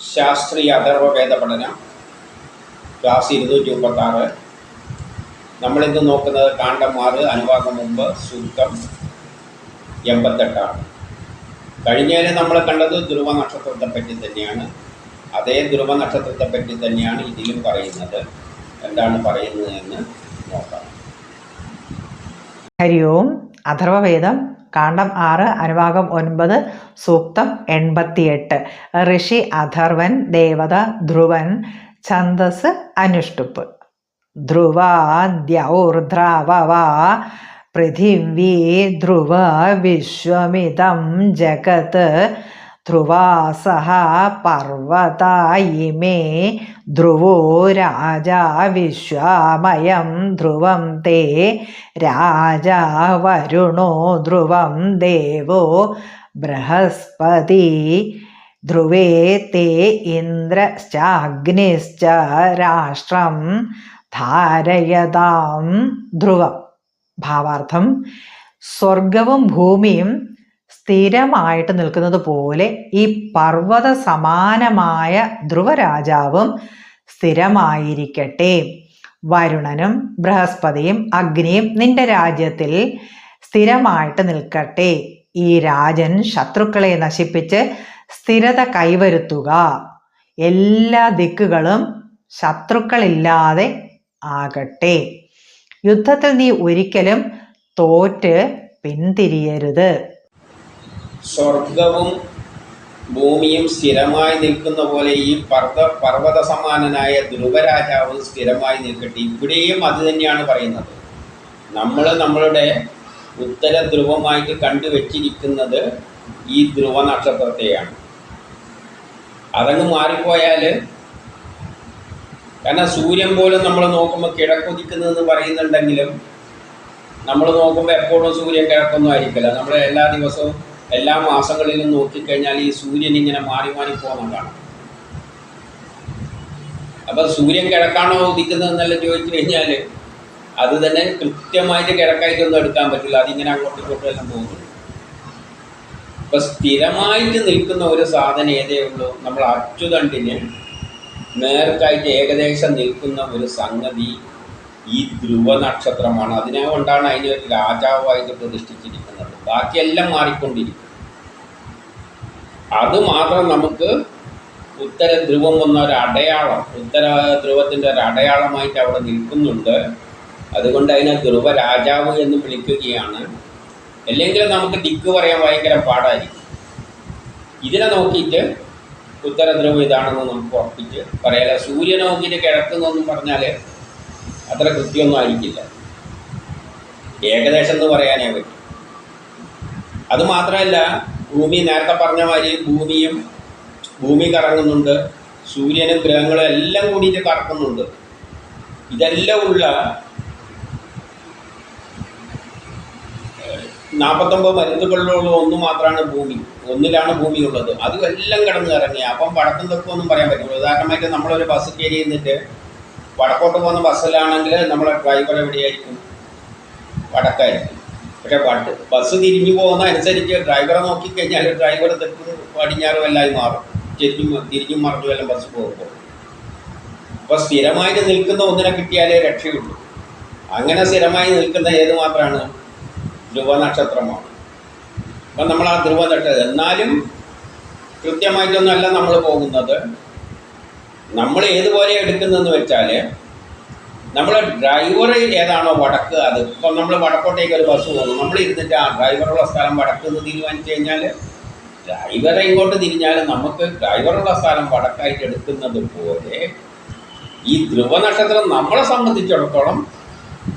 ശാസ്ത്രീയ അഥർവവേദ പഠനം ക്ലാസ് ഇരുന്നൂറ്റി മുപ്പത്താറ്. നമ്മളിന്ന് നോക്കുന്നത് കാണ്ഡം ആറ് അനുവാദം മുമ്പ് സൂക്തം എൺപത്തെട്ടാണ്. കഴിഞ്ഞതിന് നമ്മൾ കണ്ടത് ധ്രുവ നക്ഷത്രത്തെ പറ്റി തന്നെയാണ്. അതേ ധ്രുവ നക്ഷത്രത്തെ പറ്റി തന്നെയാണ് ഇതിലും പറയുന്നത്. എന്താണ് പറയുന്നത് എന്ന് നോക്കാം. ഹരി ഓം അഥർവവേദം കാണ്ഡം ആറ് അനുഭാഗം ഒൻപത് സൂക്തം എൺപത്തിയെട്ട്. ഋഷി അഥർവൻ ദേവത ധ്രുവൻ ഛന്ദസ് അനുഷ്ടുപ്പ്. ധ്രുവാദ്യൗർധ്രാവവ പൃഥിവീ ധ്രുവ വിശ്വമിതം ജഗത് ധ്രുവാസഹ പർവതായിമേ ധ്രുവോ രാജാ വിശ്വാമയം ധ്രുവം തേ. രാജാ വരുണോ ധ്രുവം ദേവോ. ബൃഹസ്പതി ധ്രുവേ തേ ഇന്ദ്രശ്ചാഗ്നിശ്ച രാഷ്ട്രം ധാരയതാം ധ്രുവം. ഭാവാർത്ഥം. സ്വർഗവും ഭൂമിയും സ്ഥിരമായിട്ട് നിൽക്കുന്നത് പോലെ ഈ പർവത സമാനമായ ധ്രുവരാജാവും സ്ഥിരമായിരിക്കട്ടെ. വരുണനും ബൃഹസ്പതിയും അഗ്നിയും നിന്റെ രാജ്യത്തിൽ സ്ഥിരമായിട്ട് നിൽക്കട്ടെ. ഈ രാജൻ ശത്രുക്കളെ നശിപ്പിച്ച് സ്ഥിരത കൈവരുത്തുക. എല്ലാ ദിക്കുകളും ശത്രുക്കളില്ലാതെ ആകട്ടെ. യുദ്ധത്തിൽ നീ ഒരിക്കലും തോറ്റ് പിന്തിരിയരുത്. സ്വർഗവും ഭൂമിയും സ്ഥിരമായി നിൽക്കുന്ന പോലെ ഈ പർവ പർവത സമാനനായ ധ്രുവരാജാവ് സ്ഥിരമായി നിൽക്കട്ടെ. ഇവിടെയും അത് തന്നെയാണ് പറയുന്നത്. നമ്മൾ നമ്മളുടെ ഉത്തര ധ്രുവമായിട്ട് കണ്ടുവച്ചിരിക്കുന്നത് ഈ ധ്രുവ നക്ഷത്രത്തെയാണ്. അതങ്ങ് മാറിപ്പോയാൽ കാരണം സൂര്യൻ പോലും നമ്മൾ നോക്കുമ്പോൾ കിഴക്കുദിക്കുന്നതെന്ന് പറയുന്നുണ്ടെങ്കിലും നമ്മൾ നോക്കുമ്പോൾ എപ്പോഴും സൂര്യൻ കിഴക്കൊന്നും ആയിരിക്കില്ല. നമ്മൾ എല്ലാ ദിവസവും എല്ലാ മാസങ്ങളിലും നോക്കിക്കഴിഞ്ഞാൽ ഈ സൂര്യൻ ഇങ്ങനെ മാറി മാറി പോകുന്നതാണ് അപ്പോൾ സൂര്യൻ കിഴക്കാണോ ഉദിക്കുന്നതെന്നെല്ലാം ചോദിച്ചു കഴിഞ്ഞാൽ അത് തന്നെ കൃത്യമായിട്ട് കിഴക്കായിട്ടൊന്നും എടുക്കാൻ പറ്റില്ല. അതിങ്ങനെ അങ്ങോട്ടും ഇങ്ങോട്ടും എല്ലാം പോകുന്നു. ഇപ്പം സ്ഥിരമായിട്ട് നിൽക്കുന്ന ഒരു സാധനം ഏതേ ഉള്ളൂ? നമ്മൾ അച്ചുതണ്ടിന് നേർക്കായിട്ട് ഏകദേശം നിൽക്കുന്ന ഒരു സംഗതി ഈ ധ്രുവ നക്ഷത്രമാണ് അതിനെ കൊണ്ടാണ് അതിനെ ഒരു രാജാവായിട്ട് പ്രതിഷ്ഠിച്ചിരിക്കുന്നത്. ബാക്കിയെല്ലാം മാറിക്കൊണ്ടിരിക്കും. അത് മാത്രം നമുക്ക് ഉത്തര ധ്രുവം എന്ന ഒരു അടയാളം ഉത്തര ധ്രുവത്തിന്റെ ഒരു അടയാളമായിട്ട് അവിടെ നിൽക്കുന്നുണ്ട്. അതുകൊണ്ട് അതിനെ ധ്രുവ രാജാവ് എന്ന് വിളിക്കുകയാണ്. അല്ലെങ്കിൽ നമുക്ക് ദിക്ക് പറയാൻ ഭയങ്കര പാടായിരിക്കും. ഇതിനെ നോക്കിയിട്ട് ഉത്തര ധ്രുവം ഇതാണെന്ന് നമുക്ക് ഉറപ്പിച്ച് പറയാല സൂര്യനെ നോക്കിയിട്ട് കിഴക്കുന്നൊന്നും പറഞ്ഞാൽ അത്ര കൃത്യമൊന്നും ആയിരിക്കില്ല. ഏകദേശം എന്ന് പറയാനേ പറ്റും. അത് മാത്രമല്ല ഭൂമി നേരത്തെ പറഞ്ഞ മാതിരി ഭൂമിയും ഭൂമി കറങ്ങുന്നുണ്ട് സൂര്യനും ഗ്രഹങ്ങളും എല്ലാം കൂടിയിട്ട് കറക്കുന്നുണ്ട്. ഇതെല്ലാം ഉള്ള നാൽപ്പത്തൊമ്പത് മരുന്നുകളിലുള്ള ഒന്ന് മാത്രമാണ് ഭൂമി. ഒന്നിലാണ് ഭൂമി ഉള്ളത്. അതും എല്ലാം കിടന്ന് ഇറങ്ങി അപ്പം വടക്കും തെക്കൊന്നും പറയാൻ പറ്റില്ല. ഉദാഹരണമായിട്ട് നമ്മളൊരു ബസ് കയറി നിന്നിട്ട് വടക്കോട്ട് പോകുന്ന ബസ്സിലാണെങ്കിൽ നമ്മളെ ഡ്രൈവർ എവിടെയായിരിക്കും? വടക്കായിരിക്കും. പക്ഷേ പണ്ട് ബസ് തിരിഞ്ഞു പോകുന്ന അനുസരിച്ച് ഡ്രൈവറെ നോക്കിക്കഴിഞ്ഞാൽ ഡ്രൈവർ തെക്കും പടിഞ്ഞാറും എല്ലായി മാറും. തിരിഞ്ഞു തിരിഞ്ഞും മറിഞ്ഞും എല്ലാം ബസ് പോകുമ്പോൾ. അപ്പോൾ സ്ഥിരമായിട്ട് നിൽക്കുന്ന ഒന്നിനെ കിട്ടിയാലേ രക്ഷയുള്ളൂ. അങ്ങനെ സ്ഥിരമായി നിൽക്കുന്ന ഏത് മാത്രമാണ് ധ്രുവ നക്ഷത്രമാണ്. അപ്പം നമ്മൾ ആ ധ്രുവ നക്ഷത്രം എന്നാലും കൃത്യമായിട്ടൊന്നല്ല നമ്മൾ പോകുന്നത്. നമ്മൾ ഏതുപോലെ എടുക്കുന്നതെന്ന് വെച്ചാൽ നമ്മൾ ഡ്രൈവർ ഏതാണോ വടക്ക് അത് ഇപ്പം നമ്മൾ വടക്കോട്ടേക്ക് ഒരു ബസ് പോകുന്നു. നമ്മൾ ഇരുന്നിട്ട് ആ ഡ്രൈവറുള്ള സ്ഥലം വടക്ക് എന്ന് തീരുമാനിച്ചു കഴിഞ്ഞാൽ ഡ്രൈവറെ ഇങ്ങോട്ട് തിരിഞ്ഞാൽ നമുക്ക് ഡ്രൈവറുള്ള സ്ഥലം വടക്കായിട്ട് എടുക്കുന്നത് പോലെ ഈ ധ്രുവ നക്ഷത്രം നമ്മളെ സംബന്ധിച്ചിടത്തോളം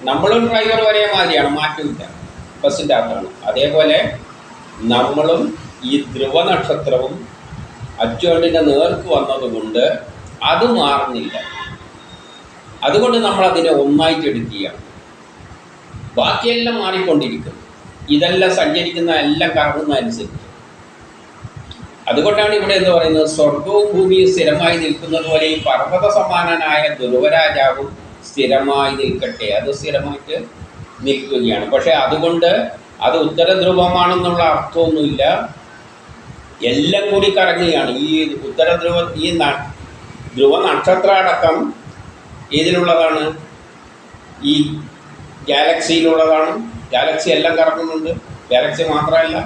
നമ്മളും ഡ്രൈവർ ഒരേ മാതിരിയാണ് മാറ്റമില്ല. ബസ്സിന്റെ അകത്താണ്. അതേപോലെ നമ്മളും ഈ ധ്രുവ നക്ഷത്രവും അച്ചുവണ്ടിന്റെ നേർക്ക് വന്നതുകൊണ്ട് അത് മാറുന്നില്ല. അതുകൊണ്ട് നമ്മൾ അതിനെ ഒന്നായിട്ട് എടുക്കുകയാണ് ബാക്കിയെല്ലാം മാറിക്കൊണ്ടിരിക്കും ഇതെല്ലാം സഞ്ചരിക്കുന്ന എല്ലാം കറങ്ങുന്ന അനുസരിച്ച്. അതുകൊണ്ടാണ് ഇവിടെ എന്ന് പറയുന്നത് സ്വർഗവും ഭൂമിയും സ്ഥിരമായി നിൽക്കുന്നത് പോലെ ഈ പർവത സമാനനായ ധ്രുവരാജാവും സ്ഥിരമായി നിൽക്കട്ടെ. അത് സ്ഥിരമായിട്ട് നിൽക്കുകയാണ്. പക്ഷേ അതുകൊണ്ട് അത് ഉത്തര ധ്രുവമാണെന്നുള്ള അർത്ഥമൊന്നുമില്ല. എല്ലാം കൂടി കറങ്ങുകയാണ്. ഈ ഉത്തര ധ്രുവ ഈ ധ്രുവ നക്ഷത്ര അടക്കം ഏതിലുള്ളതാണ്? ഈ ഗാലക്സിയിലുള്ളതാണ്. ഗാലക്സി എല്ലാം കറങ്ങുന്നുണ്ട് ഗാലക്സി മാത്രമല്ല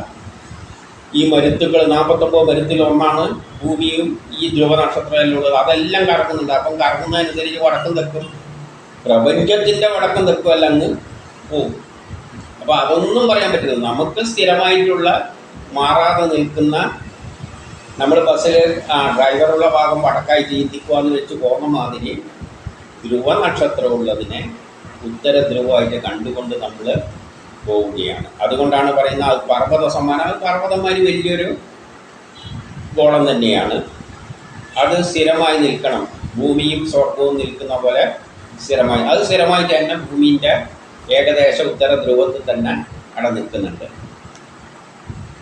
ഈ മരുത്തുകൾ നാൽപ്പത്തൊമ്പത് മരുത്തിൽ ഒന്നാണ് ഭൂമിയും ഈ ധ്രുവ നക്ഷത്രത്തിലുള്ളത് അതെല്ലാം കറങ്ങുന്നുണ്ട് അപ്പം കറങ്ങുന്നതനുസരിച്ച് വടക്കും തെക്കും. പ്രപഞ്ചത്തിന്റെ വടക്കും തെക്കും എല്ലാം അങ്ങ് പോകും അപ്പോൾ അതൊന്നും പറയാൻ പറ്റില്ല. നമുക്ക് സ്ഥിരമായിട്ടുള്ള മാറാതെ നിൽക്കുന്ന നമ്മൾ ബസ്സിൽ ഡ്രൈവറുള്ള ഭാഗം വടക്കായി ചിന്തിക്കുവാന്ന് വെച്ച് പോകുന്ന മാതിരി ധ്രുവ നക്ഷത്രമുള്ളതിനെ ഉത്തര ധ്രുവമായിട്ട് കണ്ടുകൊണ്ട് നമ്മൾ പോവുകയാണ്. അതുകൊണ്ടാണ് പറയുന്നത് അത് പർവത സമ്മാനം അത് പർവതന്മാർ വലിയൊരു ഗോളം തന്നെയാണ്. അത് സ്ഥിരമായി നിൽക്കണം. ഭൂമിയും സ്വർഗവും നിൽക്കുന്ന പോലെ സ്ഥിരമായി. അത് സ്ഥിരമായി തന്നെ ഭൂമിന്റെ ഏകദേശ ഉത്തര ധ്രുവത്തിൽ തന്നെ അവിടെ നിൽക്കുന്നുണ്ട്.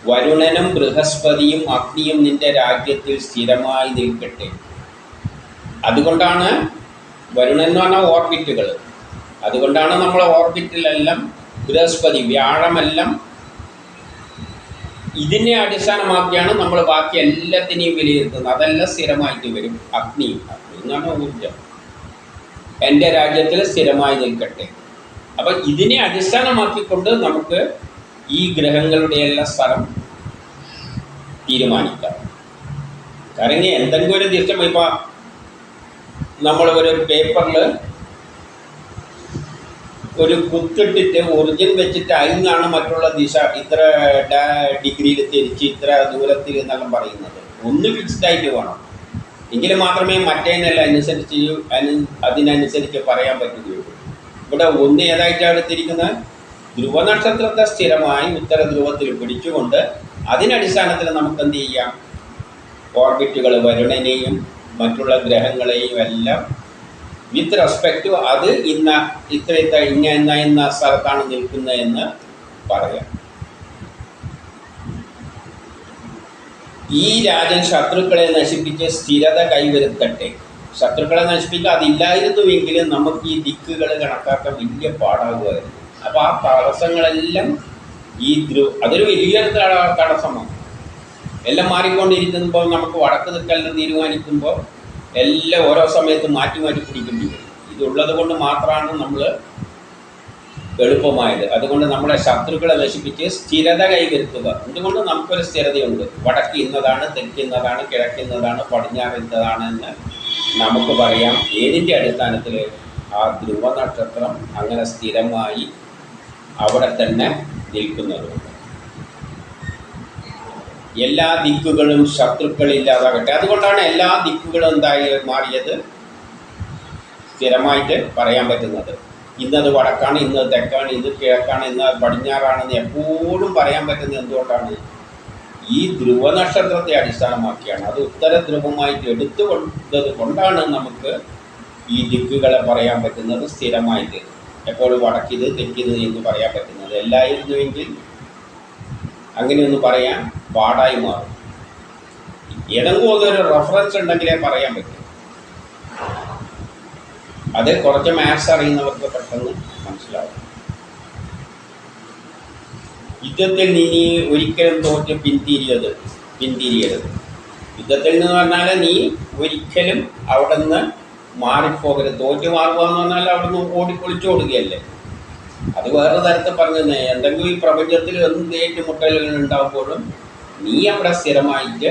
വരുണനും ബൃഹസ്പതിയും അഗ്നിയും നിന്റെ രാജ്യത്തിൽ സ്ഥിരമായി നിൽക്കട്ടെ. അതുകൊണ്ടാണ് വരുണൻ എന്ന് പറഞ്ഞാൽ ഓർബിറ്റുകൾ. അതുകൊണ്ടാണ് നമ്മൾ ഓർബിറ്റിലെല്ലാം ബൃഹസ്പതി വ്യാഴമെല്ലാം ഇതിനെ അടിസ്ഥാനമാക്കിയാണ് നമ്മൾ ബാക്കി എല്ലാത്തിനെയും വിലയിരുത്തുന്നത്. അതെല്ലാം സ്ഥിരമായിട്ട് വരും. അഗ്നി അഗ്നി എന്ന് പറഞ്ഞാൽ ഊർജം എന്റെ രാജ്യത്തിൽ സ്ഥിരമായി നിൽക്കട്ടെ. അപ്പം ഇതിനെ അടിസ്ഥാനമാക്കിക്കൊണ്ട് നമുക്ക് ഈ ഗ്രഹങ്ങളുടെ എല്ലാം സ്ഥലം തീരുമാനിക്കാം. കാരണം എന്തെങ്കിലും ഒരു ദിവസം ഇപ്പം നമ്മൾ ഒരു പേപ്പറിൽ ഒരു കുത്തിട്ടിട്ട് ഒറിജിൻ വെച്ചിട്ട് അതിന്നാണ് മറ്റുള്ള ദിശ ഇത്ര ഡിഗ്രിയിൽ തിരിച്ച് ഇത്ര ദൂരത്തിൽ എന്നെല്ലാം പറയുന്നത്. ഒന്ന് ഫിക്സ്ഡ് ആയിട്ട് വേണം. എങ്കിൽ മാത്രമേ മറ്റേതിനെല്ലാം അനുസരിച്ച് അനു അതിനനുസരിച്ച് പറയാൻ പറ്റുകയുള്ളൂ. ഇവിടെ ഒന്ന് ഏതായിട്ടാണ് എടുത്തിരിക്കുന്നത്? ധ്രുവനക്ഷത്രത്തെ സ്ഥിരമായി ഉത്തര ധ്രുവത്തിൽ പിടിച്ചുകൊണ്ട് അതിനടിസ്ഥാനത്തിൽ നമുക്ക് എന്ത് ചെയ്യാം? ഓർബിറ്റുകൾ വരുണനെയും മറ്റുള്ള ഗ്രഹങ്ങളെയും എല്ലാം വിത്ത് റെസ്പെക്ട് അത് ഇന്ന ഇത്ര ഇത്ര ഇന്ന ഇന്ന ഇന്ന സ്ഥലത്താണ് നിൽക്കുന്നതെന്ന് പറയാം. ഈ രാജൻ ശത്രുക്കളെ നശിപ്പിച്ച് സ്ഥിരത കൈവരുത്തട്ടെ. ശത്രുക്കളെ നശിപ്പിക്കുക അതില്ലായിരുന്നുവെങ്കിൽ നമുക്ക് ഈ ദിക്കുകൾ കണക്കാക്കാൻ വലിയ പാടാകുമായിരുന്നു. അപ്പോൾ ആ തടസ്സങ്ങളെല്ലാം ഈ ദ്രു അതൊരു വലിയ തട- തടസ്സമാണ്. എല്ലാം മാറിക്കൊണ്ടിരിക്കുമ്പോൾ നമുക്ക് വടക്ക് നിൽക്കലിന് തീരുമാനിക്കുമ്പോൾ എല്ലാം ഓരോ സമയത്ത് മാറ്റി മാറ്റി പിടിക്കേണ്ടി വരും ഇതുള്ളത് കൊണ്ട് മാത്രമാണ് നമ്മൾ എളുപ്പമായത്. അതുകൊണ്ട് നമ്മുടെ ശത്രുക്കളെ നശിപ്പിച്ച് സ്ഥിരത കൈവരുത്തുക. എന്തുകൊണ്ട് നമുക്കൊരു സ്ഥിരതയുണ്ട്? വടക്ക് ഇന്നതാണ് തെക്കുന്നതാണ് കിഴക്കുന്നതാണ് പടിഞ്ഞാറ് ഇന്നതാണ് എന്ന് നമുക്ക് പറയാം. ഏതിന്റെ അടിസ്ഥാനത്തിൽ ആ ധ്രുവ നക്ഷത്രം അങ്ങനെ സ്ഥിരമായി അവിടെ തന്നെ നിൽക്കുന്നതുകൊണ്ട് എല്ലാ ദിക്കുകളും ശത്രുക്കളില്ലാതാകട്ടെ. അതുകൊണ്ടാണ് എല്ലാ ദിക്കുകളും എന്തായി മാറിയത്? സ്ഥിരമായിട്ട് പറയാൻ പറ്റുന്നത്. ഇന്നത് വടക്കാണ് ഇന്നത് തെക്കാണ് ഇത് കിഴക്കാണ് ഇന്ന് പടിഞ്ഞാറാണെന്ന് എപ്പോഴും പറയാൻ പറ്റുന്നത് എന്തുകൊണ്ടാണ്? ഈ ധ്രുവ നക്ഷത്രത്തെ അടിസ്ഥാനമാക്കിയാണ്. അത് ഉത്തര ധ്രുവമായിട്ട് എടുത്തു കൊണ്ടത് കൊണ്ടാണ് നമുക്ക് ഈ ദിക്കുകളെ പറയാൻ പറ്റുന്നത് സ്ഥിരമായിട്ട്. എപ്പോഴും വടക്കിത് തെക്കിത് എന്ന് പറയാൻ പറ്റുന്നത്. എല്ലായിരുന്നുവെങ്കിൽ അങ്ങനെയൊന്ന് പറയാൻ പാടായി മാറും. ഏതെങ്കിലും അതൊരു റെഫറൻസ് ഉണ്ടെങ്കിലേ പറയാൻ പറ്റും. അത് കുറച്ച് മാത്സ് അറിയുന്നവർക്ക് പെട്ടെന്ന് മനസ്സിലാവും. യുദ്ധത്തിൽ നീ ഒരിക്കലും തോറ്റ് പിന്തിരിയത് പിന്തിരിയരുത്. യുദ്ധത്തിൽ നിന്ന് പറഞ്ഞാൽ നീ ഒരിക്കലും അവിടെ നിന്ന് മാറിപ്പോകരുത്. തോറ്റ് മാറുക എന്ന് പറഞ്ഞാൽ അവിടെ നിന്ന് ഓടിപ്പൊളിച്ചു കൊടുക്കുകയല്ലേ അത് വേറെ തരത്തിൽ പറഞ്ഞു എന്തെങ്കിലും ഈ പ്രപഞ്ചത്തിൽ എന്ത് ഏറ്റുമുട്ടലുകൾ ഉണ്ടാകുമ്പോഴും നീ അവിടെ സ്ഥിരമായിട്ട്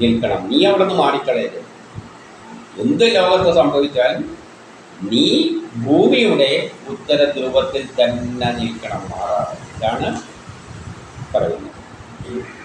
നിൽക്കണം. നീ അവിടെ നിന്ന് മാറിക്കളയരുത്. എന്ത് ലോകത്ത് സംഭവിച്ചാലും നീ ഭൂമിയുടെ ഉത്തര ധ്രുവത്തിൽ തന്നെ നിൽക്കണം. മാറാതെ. ഇതാണ് പറയുന്നത്.